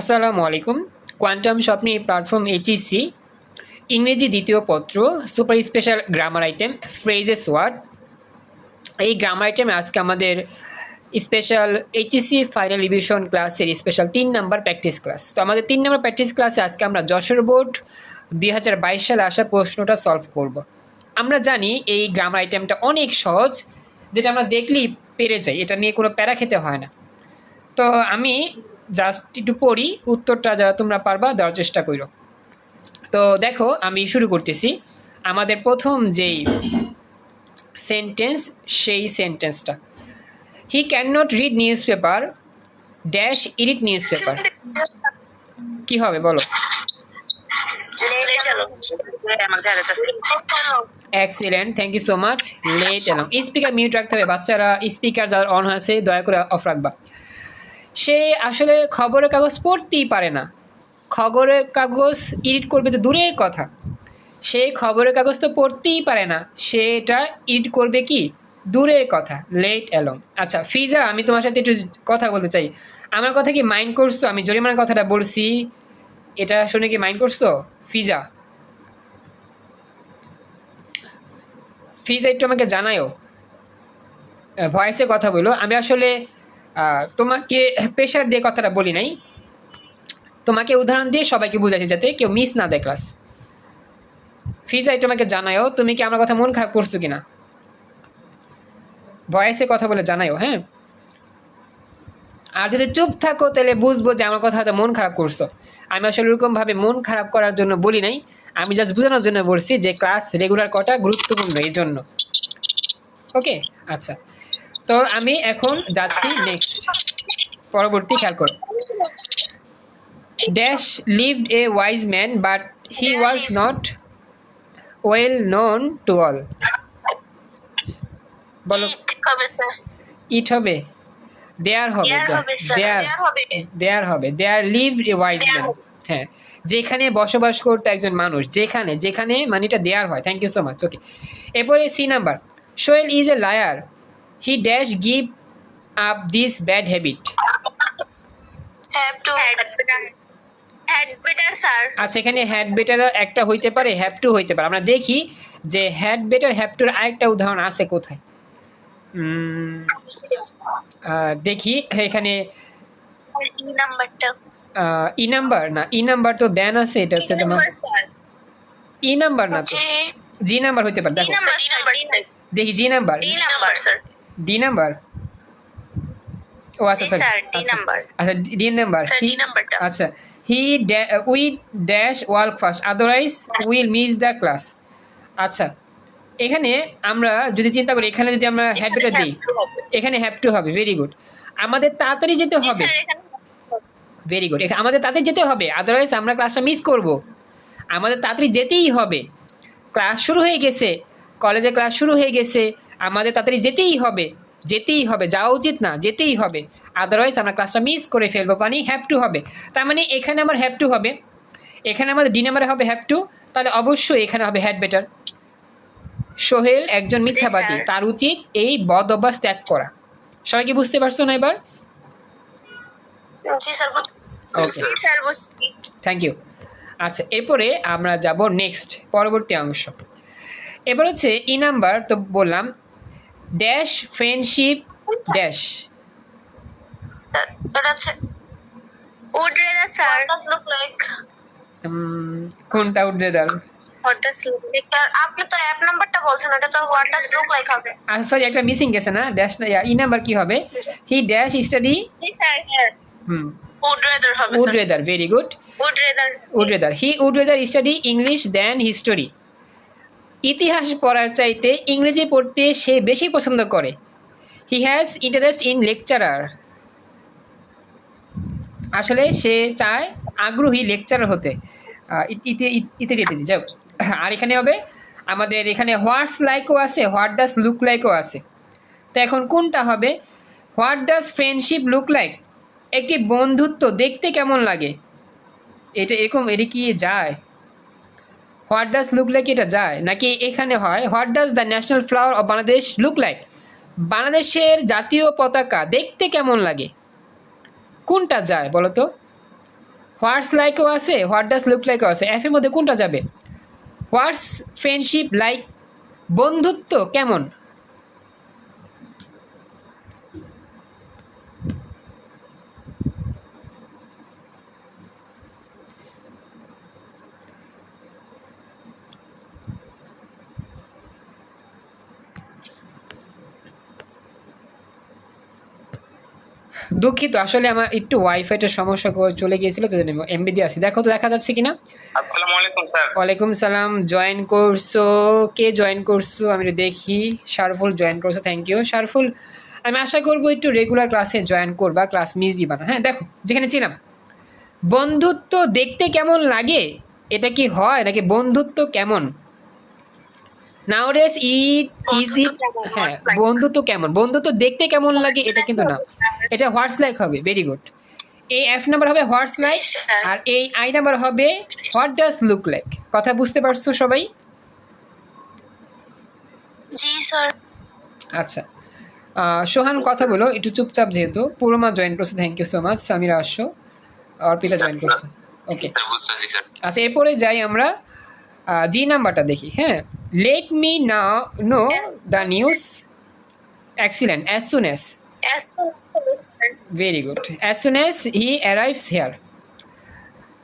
আসসালামু আলাইকুম। কোয়ান্টাম স্বপ্নে প্ল্যাটফর্ম এইচইসি ইংরেজি দ্বিতীয় পত্র super special grammar item phrases word এই গ্রামার আইটেমে আজকে আমাদের স্পেশাল এইচএসসি ফাইনাল রিভিশন ক্লাসের স্পেশাল তিন নাম্বার প্র্যাকটিস ক্লাস তো আমাদের তিন নাম্বার প্র্যাকটিস ক্লাসে আজকে আমরা যশোর বোর্ড দুই হাজার বাইশ সালে আসা প্রশ্নটা সলভ করব। আমরা জানি এই গ্রামার আইটেমটা অনেক সহজ, যেটা আমরা দেখলেই পেরে যাই, এটা নিয়ে কোনো প্যারা খেতে হয় না। তো আমি জাস্ট একটু পড়ি উত্তরটা যারা তোমরা পারবা দেওয়ার চেষ্টা করো তো দেখো আমি শুরু করতেছি। আমাদের প্রথম যেই সেন্টেন্স সেই সেন্টেন্সটা he can not read newspaper dash ইরিট newspaper কি হবে বলো? Excellent thank you so much late এলাম স্পিকার মিউট রাখতে হবে বাচ্চারা স্পিকার যারা অন হয়েছে দয়া করে অফ রাখবা। সে আসলে খবরের কাগজ পড়তেই পারে না। খবরের কাগজ এডিট করবে তো দূরের কথা। সে খবরের কাগজ তো পড়তেই পারে না। সে এটা এডিট করবে কি? দূরের কথা লেট অ্যালং আচ্ছা ফিজা, আমি তোমার সাথে একটু কথা বলতে চাই। আমার কথা কি মাইন্ড করছ? আমি জরিমানার কথাটা বলছি। এটা শুনে কি মাইন্ড করছ? ফিজা। ফিজা, একটু আমাকে জানায়ও। ভয়েসে কথা বলো। আমি আসলে তোমাকে প্রেশার দিয়ে কথাটা বলি নাই। তোমাকে উদাহরণ দিয়ে সবাইকে বুঝাচ্ছি যাতে কেউ মিস না দেয় ক্লাস ফিজা একটু আমাকে জানায়ও, তুমি কি আমার কথা মন খারাপ করছ কিনা? ভয়েসে কথা বলে জানায়ও হ্যাঁ? আর যদি চুপ থাকো, তাহলে বুঝব যে আমার কথা হয়তো মন খারাপ করছ। আমি আসলে ওরকমভাবে মন খারাপ করার জন্য বলি নাই। আমি জাস্ট বোঝানোর জন্য বলছি যে ক্লাস রেগুলার কটা গুরুত্বপূর্ণ, এই জন্য। ওকে আচ্ছা। তো আমি এখন যাচ্ছি নেক্সট পরবর্তী খেয়াল করো। Dash lived a wise man but he was not well known to all বলো। ইট হবে। দেয়ার হবে. দেয়ার হবে। দেয়ার হবে। There live a wise man হ্যাঁ। যেখানে বসবাস করতো একজন মানুষ যেখানে যেখানে মানে এটা দেয়ার হয়। Thank you so much okay এরপরে C number Sohel is a liar up this bad habit have to had better sir আচ্ছা এখানে হ্যাড বেটার একটা হইতে পারে হ্যাভ টু হইতে পারে। আমরা দেখি যে হ্যাড বেটার হ্যাভ টুর আরেকটা উদাহরণ আছে কোথায়? আহ, দেখি এখানে ই ই নাম্বার না ই নাম্বার তো দেন আছে এটা হচ্ছে তোমার ই নাম্বার না তো। যে জি নাম্বার হইতে পারে দেখো। নাম্বার দেখি G number D number O আচ্ছা স্যার ডি আচ্ছা। নাম্বার আচ্ছা ডি নাম্বার স্যার ডি নাম্বারটা আচ্ছা। He we dash work first otherwise will miss the class আচ্ছা এখানে আমরা যদি চিন্তা করি এখানে যদি আমরা হ্যাড বেটার দিই এখানে হ্যাভ টু হবে ভেরি গুড আমাদের তাড়াতাড়ি যেতে হবে। ভেরি গুড আমাদের তাড়াতাড়ি যেতে হবে। আদারওয়াইজ আমরা ক্লাসটা মিস করব। আমাদের তাড়াতাড়ি যেতেই হবে। ক্লাস শুরু হয়ে গেছে। কলেজে ক্লাস শুরু হয়ে গেছে। আমাদের তাড়াতাড়ি যেতেই হবে যেতেই হবে যাওয়া উচিত না যেতেই হবে। আদারওয়াইজ আমরা ক্লাসটা মিস করে ফেলব মানে হ্যাভ টু হবে। তার মানে এখানে আমার হ্যাভ টু হবে এখানে আমাদের ডি নাম্বারে হবে হ্যাভ টু তাহলে অবশ্যই এখানে হবে হ্যাড বেটার সোহেল একজন মিথ্যাবাদী। তার উচিত এই বদ অভ্যাস ত্যাগ করা। সবাই কি বুঝতে পারছ না এবার? থ্যাংক ইউ আচ্ছা এরপরে আমরা যাব নেক্সট পরবর্তী অংশ। এবার হচ্ছে ই নাম্বার তো বললাম ড্যাশ ফ্রেন্ডশিপ ড্যাশ এটা হচ্ছে would rather sir does look like কোনটা উঠে দাঁড় হোয়াট ডাজ লুক লাইক আপনি তো অ্যাপ নাম্বারটা বলছেন ওটা তো হোয়াট ডাজ লুক লাইক হবে আচ্ছা সরি একটা মিসিং গেছে না ড্যাশ ই নাম্বার কি হবে he dash study G sir sir hmm would rather হবে would sir rather very good would rather would rather he would rather study English then history ইতিহাস পড়ার চাইতে ইংরেজি পড়তে সে বেশি পছন্দ করে। He has interest in lecturer আসলে সে চায় আগ্রহী লেকচারার হতে। ইত্যাদি ইত্যাদি। যাও আর এখানে হবে, আমাদের এখানে হোয়াটস লাইকও আছে হোয়াট ডাস লুক লাইকও আছে। তো এখন কোনটা হবে? What does friendship look like একটি বন্ধুত্ব দেখতে কেমন লাগে? এটা এরকম, এটা কি যায়? হোয়াট ডাজ লুক লাইক এটা যায়? নাকি এখানে হয় what does the national flower of Bangladesh look like বাংলাদেশের জাতীয় পতাকা দেখতে কেমন লাগে? কোনটা যায় বলো তো? হোয়াটস লাইকও আছে হোয়াট ডাজ লুক লাইকও আছে। অ্যাফের মধ্যে কোনটা যাবে? হোয়াটস ফ্রেন্ডশিপ লাইক বন্ধুত্ব কেমন? দুঃখিত আসলে আমার একটু ওয়াইফাইটার সমস্যা চলে গিয়েছিল তো এমবি দিয়ে আসি। দেখো তো দেখা যাচ্ছে কিনা? আসসালামু আলাইকুম স্যার। ওয়ালাইকুম সালাম জয়েন করছ? কে জয়েন করছ? আমি দেখি। শারফুল জয়েন করছ থ্যাংক ইউ শারফুল আমি আশা করব একটু রেগুলার ক্লাসে জয়েন করবা ক্লাস মিস দিবা না। হ্যাঁ দেখো যেখানে ছিলাম। বন্ধুত্ব দেখতে কেমন লাগে? এটা কি হয়? নাকি বন্ধুত্ব কেমন? নাওডেস ইট ইজি বন্ধুত্ব কেমন? হ্যাঁ? বন্ধুত্ব কেমন? বন্ধুত্ব দেখতে কেমন লাগে এটা কিন্তু না। এটা হোয়াটস লাইক হবে? ভেরি গুড এই এফ নাম্বার হবে হোয়াটস লাইক আর এই আই নাম্বার হবে হোয়াট ডাজ লুক লাইক কথা বুঝতে পারছ সবাই? জি স্যার আচ্ছা। আহ, সোহান কথা বলো একটু চুপচাপ যেহেতু। পুরোমা জয়েন করছ thank you so much Samira আসো অর্পিতা জয়েন করছ। ওকে আচ্ছা এরপরে যাই আমরা জি নাম্বারটা দেখি হ্যাঁ? লেট মি না know the news excellent as soon as very good as soon as he arrives here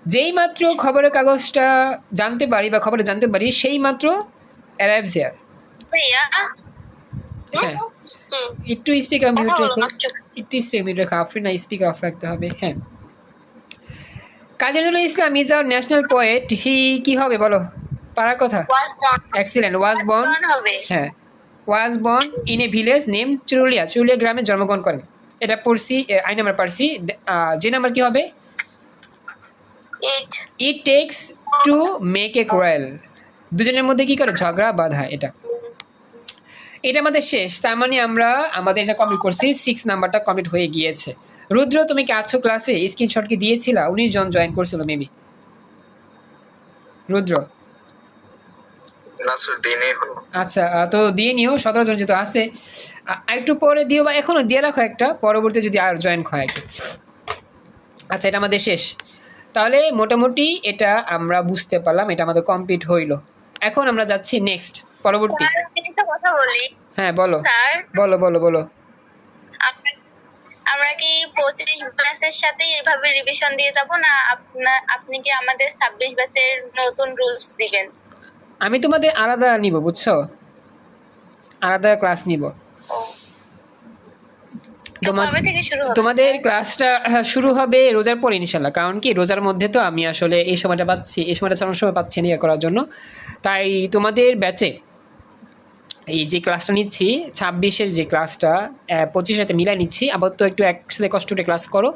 যেই মাত্র খবরের কাগজটা জানতে পারি বা খবরে জানতে পারি সেই মাত্র অ্যারাইভস হেয়ার ভাইয়া হ্যাঁ। হুম, একটু স্পিকার মিউট রেখো। একটু স্পিকার মিউট রেখো। আপনি না স্পিকার অফ রাখতে হবে হ্যাঁ। Kazi Nazrul Islam is our national poet he কি হবে বলো? পারার কথা? এক্সিলেন্ট ওয়াজ বর্ন হ্যাঁ। Was born in a village name Churulia Churulia গ্রামে জন্মগ্রহণ করেন। এটা পড়ছি আই নাম্বার পারছি। যে নাম্বার কি হবে? It takes two make a quarrel দুজনের মধ্যে কি করে? ঝগড়া বাধা এটা। এটা আমাদের শেষ। তার মানে আমরা আমাদের এটা কমপ্লিট করছি। সিক্স নাম্বারটা কমপ্লিট হয়ে গিয়েছে। রুদ্র তুমি কি আছো ক্লাসে স্ক্রিনশট কি দিয়েছিলা? উনিশ জন জয়েন করছিল মেবি রুদ্র। আচ্ছা তো দিয়ে নিও সতেরো জন যেহেতু আছে একটু পরে দিও বা এখনও দিয়ে রাখো একটা পরবর্তী যদি আর জয়েন হয় আচ্ছা এটা আমাদের শেষ। তাহলে মোটামুটি এটা আমরা বুঝতে পারলাম এটা আমাদের কমপ্লিট হইল। এখন আমরা যাচ্ছি নেক্সট পরবর্তী। কথা বলি। হ্যাঁ বলো। বলো বলো বলো। আমরা- আমরা কি পঁচিশ ব্যাচের সাথে এভাবে রিভিশন দিয়ে যাব না আপনি কি আমাদের ছাব্বিশ ব্যাচের নতুন রুলস দিবেন? আমি তোমাদের আলাদা নিব বুঝছ? আলাদা ক্লাস নিব। তোমাদের ক্লাসটা হ্যাঁ, শুরু হবে রোজার পর ইনশাল্লাহ কারণ কি রোজার মধ্যে তো আমি আসলে এই সময়টা পাচ্ছি এই সময়টা চালানোর সময় পাচ্ছি না ইয়ে করার জন্য। তাই তোমাদের ব্যাচে এই যে ক্লাসটা নিচ্ছি, ছাব্বিশের যে ক্লাসটা পঁচিশের সাথে মিলাই নিচ্ছি। আবার তো একটু একসাথে কষ্ট করে ক্লাস করো।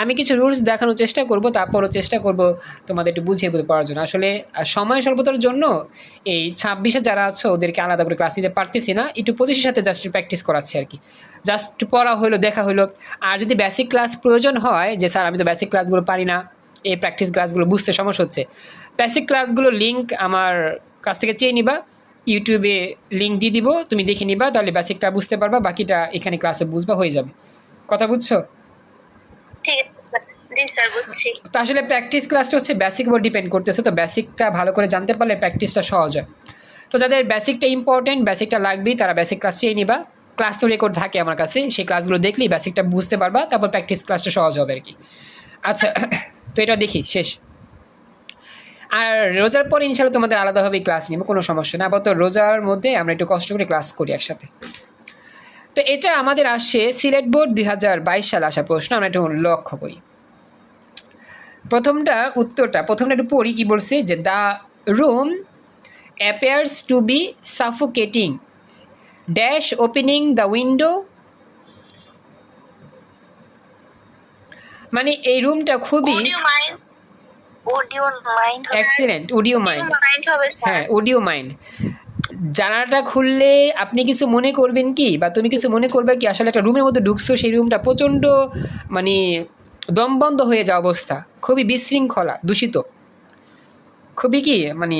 আমি কিছু রুলস দেখানোর চেষ্টা করব, তারপরও চেষ্টা করব তোমাদের একটু বুঝিয়ে বলতে পারার জন্য। আসলে সময় স্বল্পতার জন্য এই ছাব্বিশে যারা আছো, ওদেরকে আলাদা করে ক্লাস নিতে পারতেছি না। একটু পঁচিশের সাথে জাস্ট প্র্যাকটিস করাচ্ছি আর কি। জাস্ট পড়া হলো দেখা হলো আর যদি বেসিক ক্লাস প্রয়োজন হয়, যে স্যার আমি তো বেসিক ক্লাসগুলো পারি না, এই প্র্যাকটিস ক্লাসগুলো বুঝতে সমস্যা হচ্ছে। বেসিক ক্লাসগুলো লিঙ্ক আমার কাছ থেকে চেয়ে নিবা। ইউটিউবে লিঙ্ক দিয়ে দিব তুমি দেখে নিবা তাহলে বেসিকটা বুঝতে পারবা বাকিটা এখানে ক্লাসে বুঝবা হয়ে যাবে। কথা বুঝছ? ঠিক আছে স্যার। জি স্যার বুঝছি। তো আসলে প্র্যাকটিস ক্লাসটা হচ্ছে বেসিক উপর ডিপেন্ড করতেছে তো বেসিকটা ভালো করে জানতে পারলে প্র্যাকটিসটা সহজ হয়। তো যাদের বেসিকটা ইম্পর্টেন্ট বেসিকটা লাগবেই তারা বেসিক ক্লাস চেয়ে নিবা। ক্লাস তো রেকর্ড থাকে আমার কাছে সেই ক্লাসগুলো দেখলেই বেসিকটা বুঝতে পারবা তারপর প্র্যাকটিস ক্লাসটা সহজ হবে আর কি। আচ্ছা তো এটা দেখি শেষ। আর রোজার পরে ইনশাল্লাহ তোমাদের আলাদাভাবে ক্লাস নিব, কোনো সমস্যা না আপাতত রোজার মধ্যে আমরা একটু কষ্ট করে ক্লাস করি একসাথে। তো এটা আমাদের আসছে সিলেট বোর্ড দুই হাজার বাইশ সালে আসা প্রশ্ন, আমরা একটু লক্ষ্য করি। প্রথমটা উত্তরটা, প্রথমটা একটু পড়ি কি বলছে? যে the room appears to be suffocating dash opening the window মানে এই রুমটা খুবই Would you mind? Would you mind? Excellent would you Would you mind হবে স্যার হ্যাঁ জানালাটা খুললে আপনি কিছু মনে করবেন কি? বা তুমি কিছু মনে করবে কি? আসলে একটা রুমের মধ্যে ঢুকছো সেই রুমটা প্রচণ্ড মানে দমবন্ধ হয়ে যাওয়া অবস্থা। খুবই বিশৃঙ্খলা দূষিত। খুবই কি মানে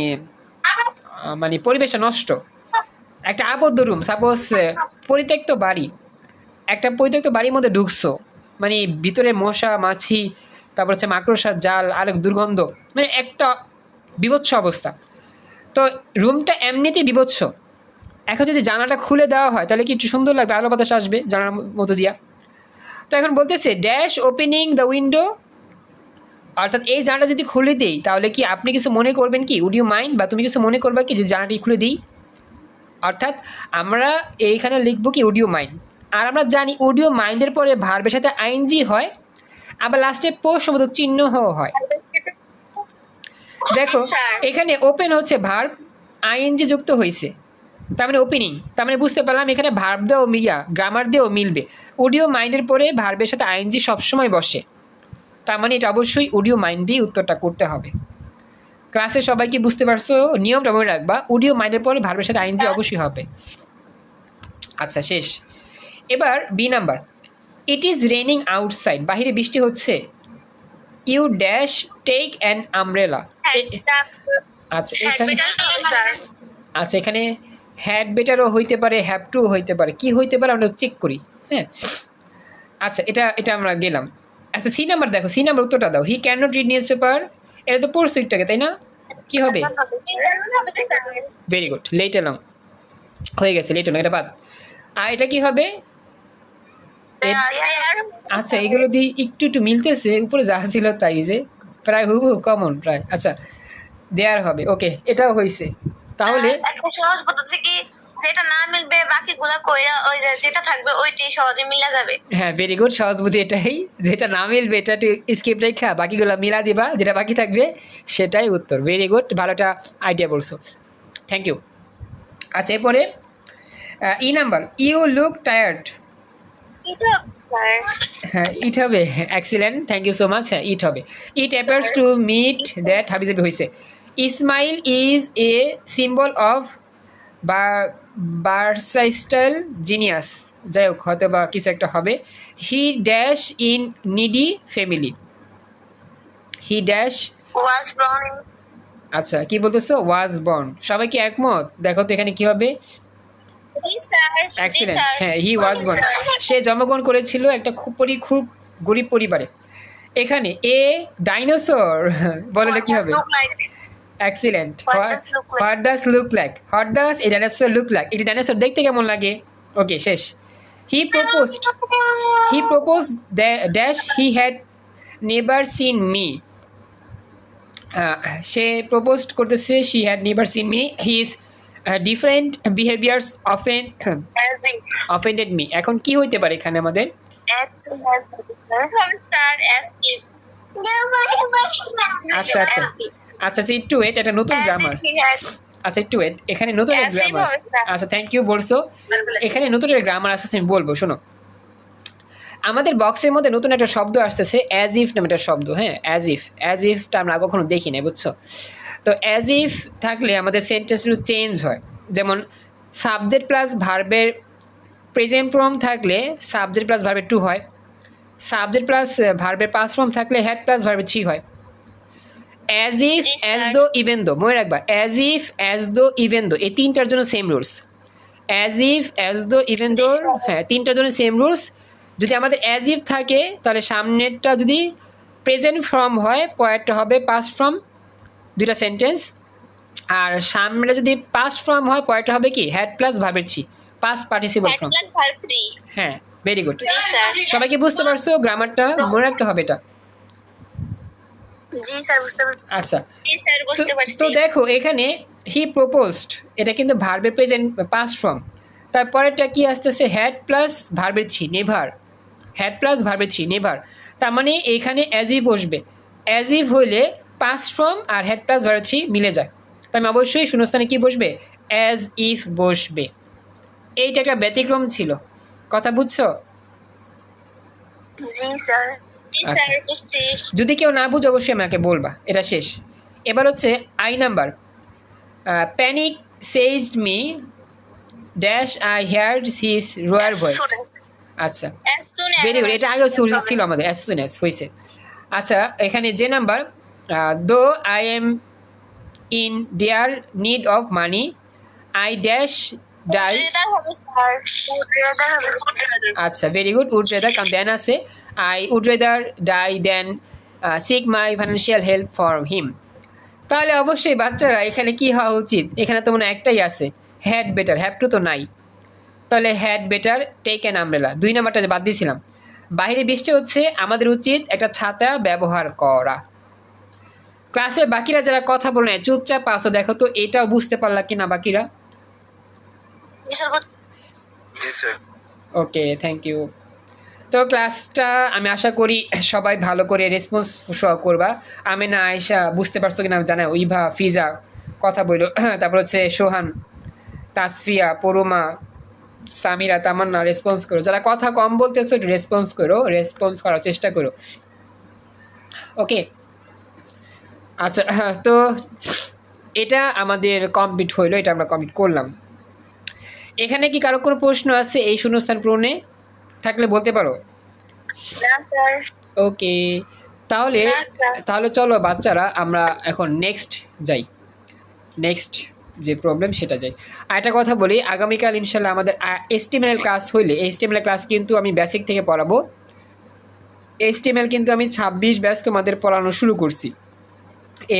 মানে পরিবেশটা নষ্ট। একটা আবদ্ধ রুম সাপোজ পরিত্যক্ত বাড়ি। একটা পরিত্যক্ত বাড়ির মধ্যে ঢুকছো। মানে ভিতরে মশা মাছি তারপর হচ্ছে মাকড়সার জাল, আরেক দুর্গন্ধ মানে একটা বিভৎস অবস্থা। তো রুমটা এমনিতেই বিভৎস। এখন যদি জানাটা খুলে দেওয়া হয়, তাহলে কি একটু সুন্দর লাগবে? আলো বাতাস আসবে জানার মতো দিয়া। তো এখন বলতেছে ড্যাশ ওপেনিং দ্য উইন্ডো অর্থাৎ এই জানাটা যদি খুলে দিই, তাহলে কি আপনি কিছু মনে করবেন কি? উড ইউ মাইন্ড বা তুমি কিছু মনে করবে কি যে জানাটি খুলে দিই? অর্থাৎ আমরা এইখানে লিখব কি অডিও মাইন্ড আর আমরা জানি অডিও মাইন্ডের পরে ভার্বের সাথে আইনজি হয়। আবার লাস্টে প্রশ্নবোধক চিহ্ন হয়। দেখো এখানে ওপেন হচ্ছে ভার্ব আইএনজি যুক্ত হয়েছে তার মানে ওপেনিং তার মানে বুঝতে পারলাম এখানে ভার্ব দিয়েও মিয়া গ্রামার দিয়েও মিলবে। অডিও মাইন্ডের পরে ভার্বের সাথে আইএনজি সবসময় বসে। তার মানে এটা অবশ্যই অডিও মাইন্ড দিয়ে উত্তরটা করতে হবে। ক্লাসে সবাই কি বুঝতে পারছ? নিয়মটা মনে রাখবা অডিও মাইন্ডের পরে ভার্বের সাথে আইএনজি অবশ্যই হবে। আচ্ছা শেষ। এবার B number it is raining outside বাহিরে বৃষ্টি হচ্ছে। You dash take an umbrella আচ্ছা এখানে আচ্ছা এখানে হ্যাড বেটারও হইতে পারে হ্যাভ টু হইতে পারে। কি হইতে পারে আমরা চেক করি হ্যাঁ? আচ্ছা এটা এটা আমরা গেলাম। আচ্ছা সি নাম্বার দেখো। সি নাম্বার উত্তরটা দাও। He can not read newspaper এটা তো আগে, তাই না? কি হবে? ভেরি গুড লেট এলং হয়ে গেছে লেট এলং এটা বাদ। আর এটা কি হবে? আচ্ছা এগুলো দিয়ে একটু একটু মিলতেছে উপরে যা ছিল তাই যে প্রায় হুবহু কমন প্রায়। আচ্ছা দেয়ার হবে ওকে এটাও হয়েছে তাহলে একটা সহজ পদ্ধতি কি যেটা না মিলবে বাকিগুলা কইরা ওই যেটা থাকবে ওইটাই সহজে মিলা যাবে? হ্যাঁ ভেরি গুড সহজ বুদ্ধি এটাই। যেটা না মিলবে এটা একটু স্কিপ রেখা বাকিগুলো মিলা দিবা যেটা বাকি থাকবে সেটাই উত্তর। ভেরি গুড ভালোটা আইডিয়া বলছো। থ্যাংক ইউ আচ্ছা এরপরে E number you look tired হ্যাঁ ইট হবে। Excellent thank you so much হ্যাঁ ইট হবে। It appears to meet that হাবিজাবি হয়েছে Ismail is a symbol of versatile genius যাই হোক হয়তো বা কিছু একটা হবে। He dash in needy family he dash was brown আচ্ছা কি বলতেছো? ওয়াজ বর্ন সবাই কি একমত? দেখো তো এখানে কি হবে। হ্যাঁ হি ওয়াজ বর্ন সে জন্মগ্রহণ করেছিল একটা খুব পরি খুব গরিব পরিবারে। এখানে এ ডাইনোসর বলো কি হবে? Excellent? What does look like what does a dinosaur look like এটি ডাইনোসর দেখতে কেমন লাগে? ওকে শেষ। He proposed he propose dash he had never seen me say propose করতেছে she had never seen me he is different behaviours often offended me এখন কি হইতে পারে এখানে আমাদের? আচ্ছা আচ্ছা। আচ্ছা আচ্ছা একটু ওয়েট এটা নতুন গ্রামার আচ্ছা একটু ওয়েট এখানে নতুন if গ্রামার আচ্ছা থ্যাংক ইউ বলছো। এখানে নতুন একটা গ্রামার আসতেছে আমি বলব শোনো। আমাদের বক্সের মধ্যে নতুন একটা শব্দ আসতেছে অ্যাজ ইফ নামে একটা শব্দ হ্যাঁ অ্যাজ ইফ অ্যাজ ইফটা আমরা কখনো দেখি নাই বুঝছ? তো অ্যাজ ইফ থাকলে আমাদের সেন্টেন্সগুলো চেঞ্জ হয়। যেমন সাবজেক্ট প্লাস ভার্বের প্রেজেন্ট ফর্ম থাকলে সাবজেক্ট প্লাস ভার্বের টু হয়। সাবজেক্ট প্লাস ভার্বের পাস ফর্ম থাকলে হ্যাড প্লাস ভার্বের থ্রি হয়। As if as though even though মনে রাখবা। As if as though even though এই তিনটার জন্য same rules as if as though even though হ্যাঁ তিনটার জন্য সেম রুলস যদি আমাদের অ্যাজ ইফ থাকে তাহলে সামনেরটা যদি প্রেজেন্ট ফর্ম হয় পরেরটা হবে পাস্ট ফর্ম দুইটা সেন্টেন্স আর সামনে যদি পাস্ট ফর্ম হয় পরেরটা হবে কি? হ্যাড প্লাস ভার্বের থ্রি পাস্ট পার্টিসিপল ফর্ম হ্যাঁ ভেরি গুড জি স্যার সবাই কি বুঝতে পারছ? গ্রামারটা মনে রাখতে হবে এটা। জি স্যার বুঝতে পারছি। আচ্ছা। জি স্যার বুঝতে পারছি। তো দেখো এখানে হি প্রপোজড এটা কিন্তু ভার্বের প্রেজেন্ট পাস্ট ফর্ম তারপরেরটা কি আসতেছে? হ্যাড প্লাস ভার্বের থ্রি নেভার হ্যাড প্লাস ভার্বের থ্রি নেভার তার মানে এখানে অ্যাজ ইফ বসবে। অ্যাজ ইফ হইলে পাস্ট ফ্রম আর হ্যাড প্লাস ভার্বের থ্রি মিলে যায়। তাই আমি অবশ্যই শূন্যস্থানে কি বসবে? অ্যাজ ইফ বসবে। এইটা একটা ব্যতিক্রম ছিল। কথা বুঝছ? আচ্ছা। যদি কেউ না বুঝে অবশ্যই আমাকে বলবা। এটা শেষ। এবার হচ্ছে I number panic seized me dash I heard his roar voice আচ্ছা। ভেরি গুড এটা আগেও ছিল- ছিল আমাদের। অ্যাজ সুন অ্যাজ হয়েছে আচ্ছা এখানে যে number there need of money I dash die would rather হবে স্যার উদ্রেদার হবে আচ্ছা ভেরি গুড উড রেদার কারণ দেন আছে I would rather die than seek my financial help for him তাহলে অবশ্যই বাচ্চারা, এখানে কি হওয়া উচিত? এখানে তো মনে একটাই আছে। হ্যাড বেটার হ্যাভ টু তো নাই। তাহলে had better take an umbrella দুই নাম্বারটা বাদ দিয়েছিলাম বাইরে বৃষ্টি হচ্ছে, আমাদের উচিত একটা ছাতা ব্যবহার করা। ক্লাসের বাকিরা যারা কথা বলে না চুপচাপ আসো দেখো তো এটাও বুঝতে পারলা কি না বাকিরা? জি স্যার বুঝ- জি স্যার। ওকে থ্যাংক ইউ তো ক্লাসটা আমি আশা করি সবাই ভালো করে রেসপন্স করবা। আমি না আয়সা বুঝতে পারছ কিনা জানা ইভা ফিজা কথা বলল। তারপর হচ্ছে সোহান তাসফিয়া পরুমা সামিরা তামান্না রেসপন্স করো। যারা কথা কম বলতেছো একটু রেসপন্স করো রেসপন্স করার চেষ্টা করো। ওকে আচ্ছা তো এটা আমাদের কমপ্লিট হইল এটা আমরা কমপ্লিট করলাম। এখানে কি কারও কোনো প্রশ্ন আছে এই শূন্যস্থান পূরণে? থাকলে বলতে পারো। ওকে তাহলে তাহলে চলো বাচ্চারা আমরা এখন নেক্সট যাই। নেক্সট যে প্রবলেম সেটা যাই। আর একটা কথা বলি আগামীকাল ইনশাল্লাহ আমাদের এস্টিমেল ক্লাস হইলে এস্টিমেল ক্লাস কিন্তু আমি বেসিক থেকে পড়াবো। এস্টিমেল কিন্তু আমি ছাব্বিশ ব্যাচ তোমাদের পড়ানো শুরু করছি।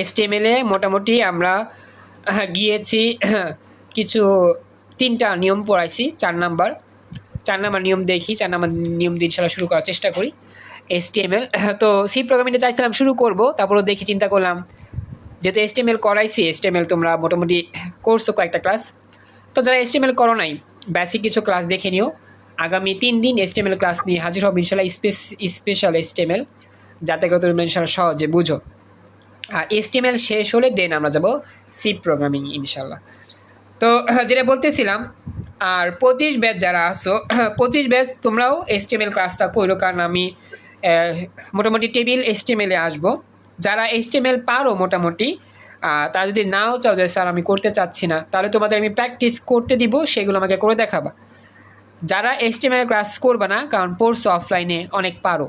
এস্টিমেলে মোটামুটি আমরা গিয়েছি, কিছু তিনটা নিয়ম পড়াইছি, চার নাম্বার। চার নাম্বার নিয়ম দেখি, চার নাম্বার নিয়ম দিয়ে ইনশাল্লাহ শুরু করার চেষ্টা করি এসটিএমএল তো সি প্রোগ্রামিংটা চাইছিলাম শুরু করব, তারপরেও দেখি চিন্তা করলাম, যেহেতু এসটিএমএল করাইছি এসটিএমএল তোমরা মোটামুটি করছ কয়েকটা ক্লাস তো যারা এসটিএমএল করো নাই বেসিক কিছু ক্লাস দেখে নিও। আগামী তিন দিন এসটিএমএল ক্লাস নিয়ে হাজির হব ইনশাল্লাহ স্পেস স্পেশাল এসটিএমএল যাতে করে তুমি ইনশাল্লাহ সহজে বুঝো। আর এসটিএমএল শেষ হলে দেন আমরা যাব সি প্রোগ্রামিং ইনশাল্লাহ তো যেটা বলতেছিলাম, আর পঁচিশ ব্যাচ যারা আসো পঁচিশ ব্যাচ তোমরাও এসটিএমএল ক্লাসটা করো কারণ আমি মোটামুটি টেবিল এসটিএমএলে আসব। যারা এসটিএমএল পারো মোটামুটি তারা যদি নাও চাও যে, স্যার, আমি করতে চাচ্ছি না, তাহলে তোমাদের আমি প্র্যাকটিস করতে দিব, সেগুলো আমাকে করে দেখাবা। যারা এসটিএমএল ক্লাস করবে না, কারণ পড়ছো অফলাইনে অনেক পারো,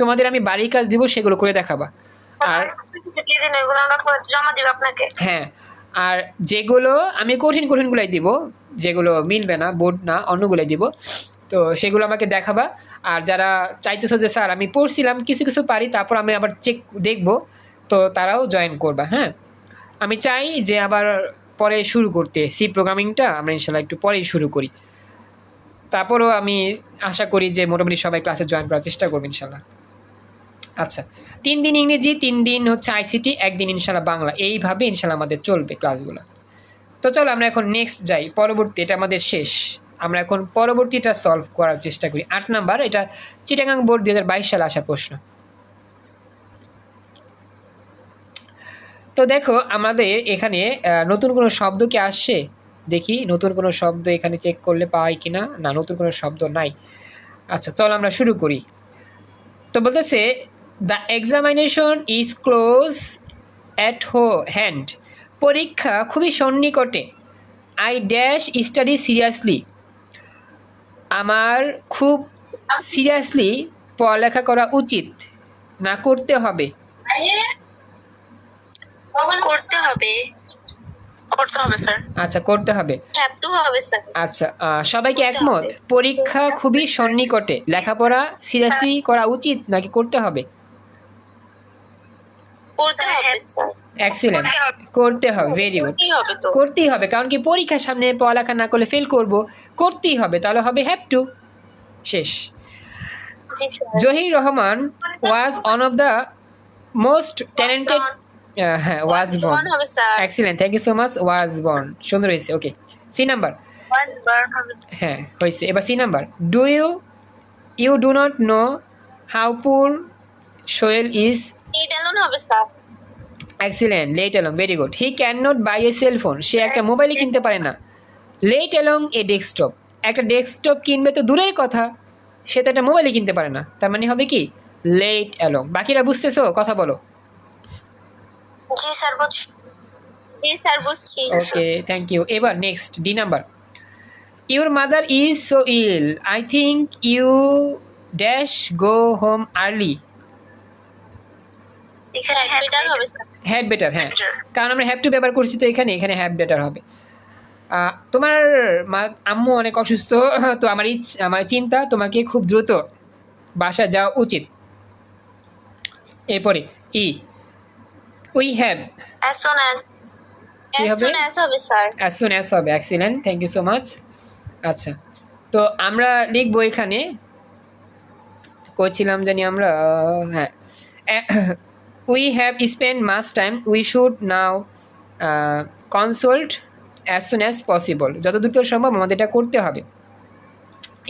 তোমাদের আমি বাড়ির কাজ দিব, সেগুলো করে দেখাবা। আর হ্যাঁ আর যেগুলো আমি কঠিন দিব, যেগুলো মিলবে না, বোর্ড না অন্যগুলাই দিব। তো সেগুলো আমাকে দেখাবা। আর যারা চাইতেছো যে, স্যার, আমি পড়ছিলাম, কিছু কিছু পারি, তারপর আমি আবার চেক দেখব। তো তারাও জয়েন করবা হ্যাঁ? আমি চাই যে, আবার পরে শুরু করতে সি প্রোগ্রামিংটা আমরা ইনশাল্লাহ একটু পরেই শুরু করি। তারপরও আমি আশা করি যে, মোটামুটি সবাই ক্লাসে জয়েন করার চেষ্টা করবে ইনশাল্লাহ। আচ্ছা তিন দিন ইংরেজি, তিন দিন হচ্ছে আইসিটি, একদিন ইনশাল্লাহ বাংলা। এইভাবে ইনশাল্লাহ আমাদের চলবে ক্লাসগুলো। তো চলো আমরা এখন নেক্সট যাই, পরবর্তী, এটা আমাদের শেষ। আমরা এখন পরবর্তীটা সলভ করার চেষ্টা করি। আট নাম্বার, এটা চিটাগাং বোর্ড দুই হাজার বাইশ সালে আসা প্রশ্ন। তো দেখো, আমাদের এখানে নতুন কোনো শব্দ কি আসছে? দেখি, নতুন কোনো শব্দ এখানে চেক করলে পাই কি না না, নতুন কোনো শব্দ নাই। আচ্ছা চলো আমরা শুরু করি। তো বলতেছে the examination is close at হো হ্যান্ড পরীক্ষা খুবই সন্নিকটে। আই ড্যাশ স্টাডি সিরিয়াসলি আমার খুব সিরিয়াসলি পড়ালেখা করা উচিত। না করতে হবে। করতে হবে। করতে হবে স্যার। আচ্ছা করতে হবে। হবে স্যার। আচ্ছা সবাই কি একমত? পরীক্ষা খুবই সন্নিকটে। লেখাপড়া সিরিয়াসলি করা উচিত নাকি করতে হবে? করতে হবে এক্সিলেন্ট করতে হবে। ভেরি গুড কি হবে তো। করতেই হবে কারণ কি পরীক্ষার সামনে পড়ালেখা না করলে ফেল করব। করতেই হবে তাহলে হবে হ্যাভ টু শেষ। Zahir Rahman was one of the most talented হ্যাঁ was born one excellent thank you so much was born সুন্দর হয়েছে okay C number one burn হবে। হ্যাঁ হয়েছে। এবার C number do you you do not know how poor soil is it alone হবে sir excellent let along very good he can not buy a cell phone সে একটা মোবাইলই কিনতে পারে না। লেট অ্যালং এ ডেস্কটপ একটা desktop কিনবে তো দূরের কথা। সে তো একটা মোবাইলই কিনতে পারে না। তার মানে হবে কি? লেট অ্যালং বাকিরা বুঝতেছো? কথা বলো। জি স্যার বুঝছি। জি স্যার বুঝছি। ওকে থ্যাংক ইউ এবার next D number your mother is so ill I think you dash go home early এখানে বেটার হবে স্যার হ্যাভ বেটার হ্যাঁ। কারণ আমরা হ্যাভ টু ব্যবহার করছি তো এখানে এখানে হ্যাভ বেটার হবে। তোমার আম্মু অনেক অসুস্থ তো আমার আমার চিন্তা তোমাকে খুব দ্রুত বাসা যাওয়া উচিত। এরপরে E we have as soon as হবে? Excellent thank you so much আচ্ছা তো আমরা লিখব এখানে। করছিলাম জানি আমরা আহ, হ্যাঁ we have spend much time we should now consult as soon as possible যত দ্রুত সম্ভব আমাদের এটা করতে হবে।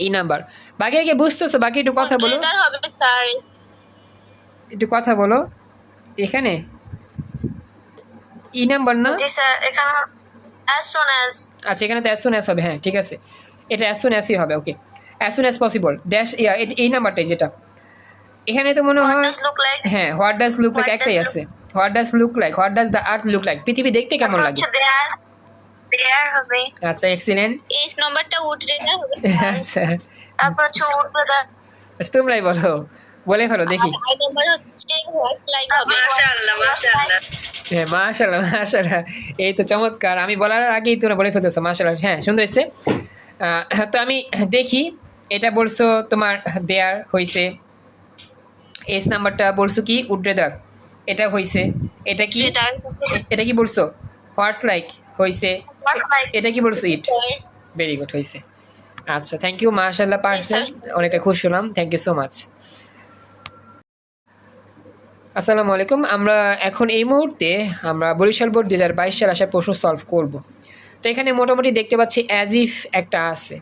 এই নাম্বার। বাকি আগে বুঝতেছো? বাকি একটু কথা বলো। একটু কথা বলো। এখানে? ই নাম্বার না? জি স্যার। এখানে as soon as আচ্ছা এখানে তো অ্যাজ সুন অ্যাজ হবে। হ্যাঁ ঠিক আছে। এটা অ্যাজ সুন অ্যাজই হবে okay as soon as possible dash এই নাম্বারটাই যেটা। এখানে তো মনে হয় does look like? হ্যাঁ হোয়াট ডাজ লুক লাইক একটাই আছে। What does look like what does the earth look like পৃথিবী দেখতে কেমন লাগে? হবে। আচ্ছা এক্সিলেন্ট এই নম্বরটা হবে আচ্ছা। তারপর হচ্ছে আচ্ছা, তোমরাই বলো। বলে ফেলো দেখি। মাশাআল্লাহ মাশাআল্লাহ। হ্যাঁ মাশাল্লাহ মাশাল্লাহ এই তো চমৎকার। আমি বলার আগেই তোমরা বলে ফেলতেছো মাশাল্লাহ হ্যাঁ সুন্দর আহ, তো আমি দেখি এটা বলছো তোমার দেয়ার হইছে। এস নাম্বারটা বলছো কি? উড্রেদার। এটা হইছে। এটা কি? এটা কি বলছো? হোয়াটস লাইক হইছে। এটা কি বলছো? ইট ভেরি গুড হয়েছে আচ্ছা থ্যাংক ইউ মাশাল্লাহ পারছেন অনেকটা খুশি হলাম। থ্যাংক ইউ সো মাচ আসসালামু আলাইকুম। আমরা এখন এই মুহূর্তে আমরা বরিশাল বোর্ড দু হাজার বাইশ সাল আসার প্রশ্ন সলভ করব। তো এখানে মোটামুটি দেখতে পাচ্ছি অ্যাজ ইফ একটা আছে।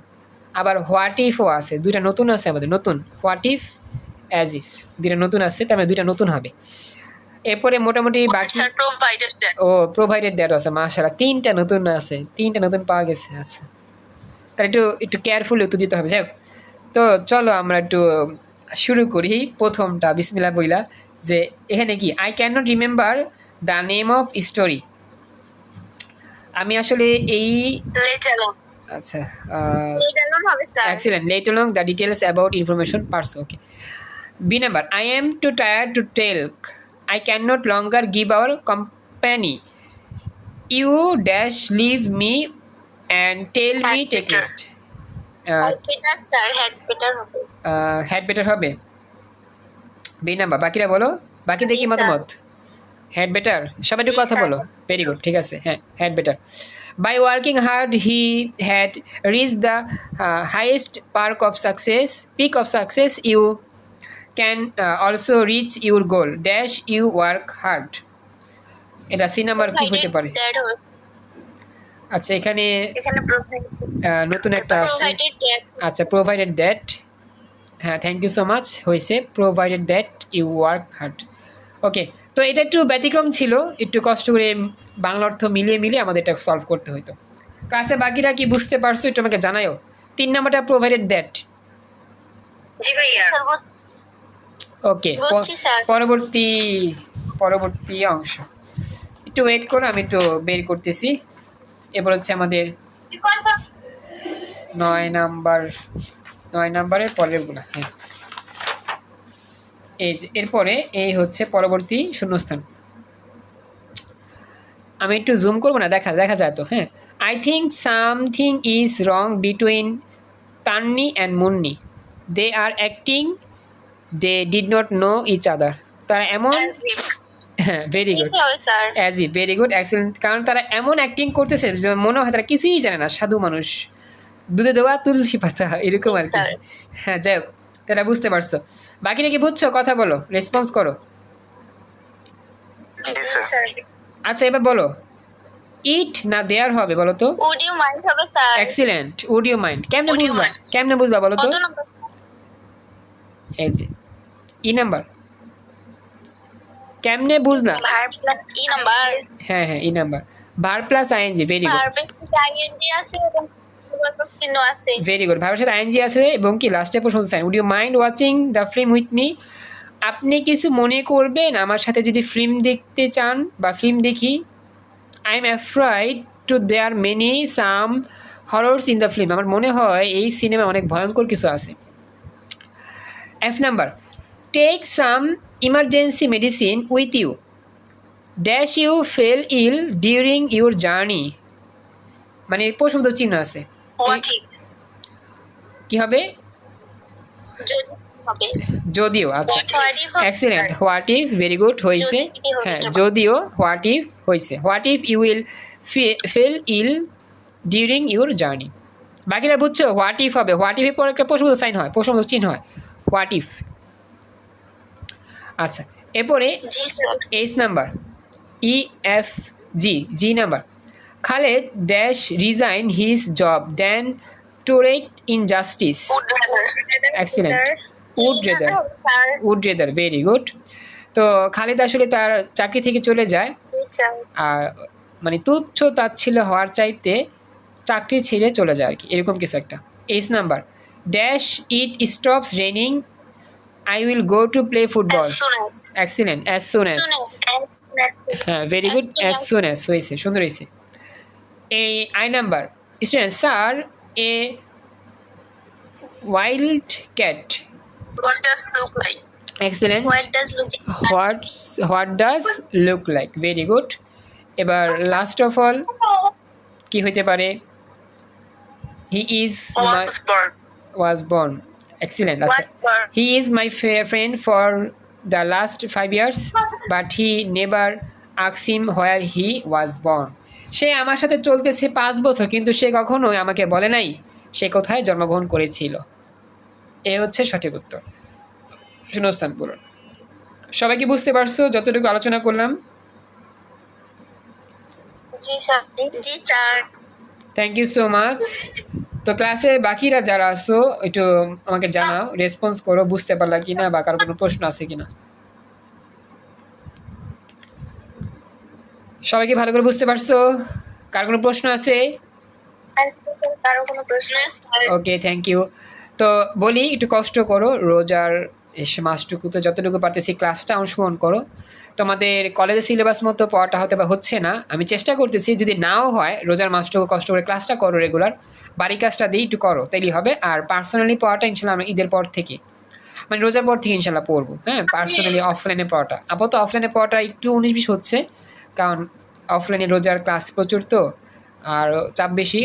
আবার হোয়াট ইফও আছে। দুইটা নতুন আছে আমাদের। নতুন। হোয়াট ইফ অ্যাজ ইফ দুইটা নতুন আছে তার মানে দুইটা নতুন হবে। এরপরে মোটামুটি বাকি দ্যাট ও প্রোভাইডেড দ্যাট আছে মাশাআল্লাহ। তিনটা নতুন আছে তিনটা নতুন পাওয়া গেছে আচ্ছা। তাহলে একটু একটু কেয়ারফুলি উত্তর দিতে হবে যাই তো চলো আমরা একটু শুরু করি প্রথমটা বিসমিল্লা বইলা যে এখানে কি I can not remember the name of story আমি আসলে এই আচ্ছা লেট অ্যালোন হবে sir excellent let along the i am too tired to tell i cannot longer give our company you dash leave me and tell me Had take better. rest uh, had better হবে uh, had better হবে B number বাকিরা বলো বাকি দেখি জি, sir. মতামত had better সবাই একটু কথা। বলো ভেরি গুড ঠিক আছে হ্যাঁ had better by working hard he had reach the highest park of success peak of success you can also reach your goal dash you work hard এটা C number কি হতে পারে? আচ্ছা এখানে নতুন একটা আসছে প্রোভাইডেড আচ্ছা প্রোভাইডেড দ্যাট হ্যাঁ থ্যাংক ইউ সো মাচ হয়েছে। Provided that you work hard okay তো এটা একটু ব্যতিক্রম ছিল। একটু কষ্ট করে বাংলা অর্থ মিলিয়ে মিলিয়ে আমাদের এটা সলভ করতে হতো ক্লাসে বাকিরা কি বুঝতে পারছ? একটু আমাকে জানাও তিন নাম্বারটা প্রোভাইডেড দ্যাট জি ভাইয়া। ওকে পরবর্তী পরবর্তী অংশ। একটু ওয়েট করো আমি একটু বের করতেছি। এবার হচ্ছে আমাদের নয় নাম্বার নয় নাম্বারের পরেরগুলো হ্যাঁ। এই যে এরপরে এই হচ্ছে পরবর্তী শূন্যস্থান। আমি একটু জুম করব না দেখা দেখা যায় তো হ্যাঁ। I think something is wrong between Tanni and Munni they are acting they did not know each other তারা এমন হ্যাঁ very good as E very good excellent কারণ তারা এমন অ্যাক্টিং করতেছে মনে হয় তারা কিছুই জানে না সাধু মানুষ। দুধে দেওয়া তুলসী পাতা এরকম আর কি। হ্যাঁ যাই হোক তারা বুঝতে পারছ। বাকি নাকি বুঝছ? কথা বলো রেসপন্স করো। আচ্ছা এবার বলো। ইট না দেয়ার হবে বলো তো? উড ইউ মাইন্ড হবে sir excellent would you mind কেমনে বুঝবা? কেমনে বুঝবা বলো তো? এই যে ই নাম্বার কেমনে বুঝলা ভার প্লাস ই নাম্বার হ্যাঁ হ্যাঁ E number verb plus ING very good verb plus ING আছে এবং চিহ্ন আছে। ভেরি গুড ভাবের সাথে আইএনজি আছে এবং কি লাস্টে প্রশ্ন sign would you mind watching the film with me আপনি কিছু মনে করবেন? আমার সাথে যদি ফিল্ম দেখতে চান বা ফিল্ম দেখি I am afraid to there many some horrors in the film আমার মনে হয় এই সিনেমা অনেক ভয়ঙ্কর কিছু আছে। F number take some emergency medicine with you dash you fell ill during your journey মানে প্রশ্ন চিহ্ন আছে। কি হবে? যদিও আচ্ছা। Excellent what if very good হয়েছে? হ্যাঁ যদিও হোয়াট ইফ হয়েছে। What if you will fell ill during your journey বাকিরা বুঝছ? হোয়াট ইফ হবে? হোয়াট ইফের পর একটা প্রশ্ন সাইন হয়। প্রশ্ন চিহ্ন হয়। হোয়াট ইফ আচ্ছা এরপরে H number E F G G number Khaled dash resign his job then tolerate injustice Excellent. Would rather. Would rather very good তো খালেদ আসলে তার চাকরি থেকে চলে যায়। আর মানে তুচ্ছ তাচ্ছিল হওয়ার চাইতে চাকরি ছেড়ে চলে যায় আর কি। এরকম কিছু একটা। H number dash it stops raining I will go to play football as soon as. Soon as. Soon as. হ্যাঁ very As good soon as as- soon as হয়েছে সুন্দর হয়েছে। এই I number student sir a wild cat what does look like? Excellent what does look what's what does look like very good এবার last of all কি হইতে পারে? He is my was born. Was born excellent আচ্ছা what born he is my friend for the last five years but he never asked him where he was born সে আমার সাথে চলতেছে পাঁচ বছর কিন্তু সে কখনোই আমাকে বলে নাই সে কোথায় জন্মগ্রহণ করেছিল। এ হচ্ছে সঠিক উত্তর। শূন্যস্থান পূরণ। সবাই কি বুঝতে পারছ যতটুকু আলোচনা করলাম? জি sir. G sir. Thank you so much তো ক্লাসে বাকিরা যারা আসো একটু আমাকে জানাও রেসপন্স করো বুঝতে পারলা কিনা বা কারও কোনো প্রশ্ন আছে কিনা। সবাই কি ভালো করে বুঝতে পারছ? কার কোনো প্রশ্ন আছে? আর কোনো প্রশ্ন ওকে থ্যাংক ইউ তো বলি একটু কষ্ট করো রোজার মাসটুকুতে যতটুকু পারতেছি ক্লাসটা অংশগ্রহণ করো। তোমাদের কলেজের সিলেবাস মতো পড়াটা হতে বা হচ্ছে না। আমি চেষ্টা করতেছি, যদি নাও হয়, রোজার মাসটুকু কষ্ট করে ক্লাসটা করো রেগুলার বাড়ি কাজটা দিয়ে একটু করো তাইলেই হবে। আর পার্সোনালি পড়াটা ইনশাল্লাহ আমরা ঈদের পর থেকে মানে রোজার পর থেকে ইনশাল্লাহ পড়ব হ্যাঁ? পার্সোনালি অফলাইনে পড়াটা। আপাতত অফলাইনে পড়াটা একটু উনিশ বিশ হচ্ছে, কারণ অফলাইনে রোজার ক্লাস প্রচুর তো, আর চাপ বেশি।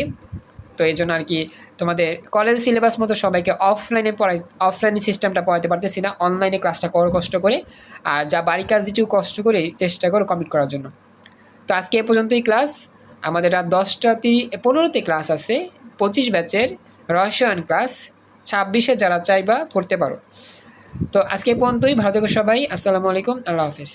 তো এই জন্য আর কি তোমাদের কলেজ সিলেবাস মতো সবাইকে অফলাইনে পড়াই অফলাইনে সিস্টেমটা পড়াতে পারতেছি না অনলাইনে ক্লাসটা করো কষ্ট করে, আর যা বাড়ি কাজ দিতেও কষ্ট করে চেষ্টা করো কমপ্লিট করার জন্য। তো আজকে এ পর্যন্তই ক্লাস আমাদের রাত দশটা তিরিশ পনেরোতে ক্লাস আছে, পঁচিশ ব্যাচের রসায়ন ক্লাস ছাব্বিশে যারা চাইবা পড়তে পারো। তো আজকে পর্যন্তই, ভালো থেকো সবাই, আসসালামু আলাইকুম, আল্লাহ হাফিজ।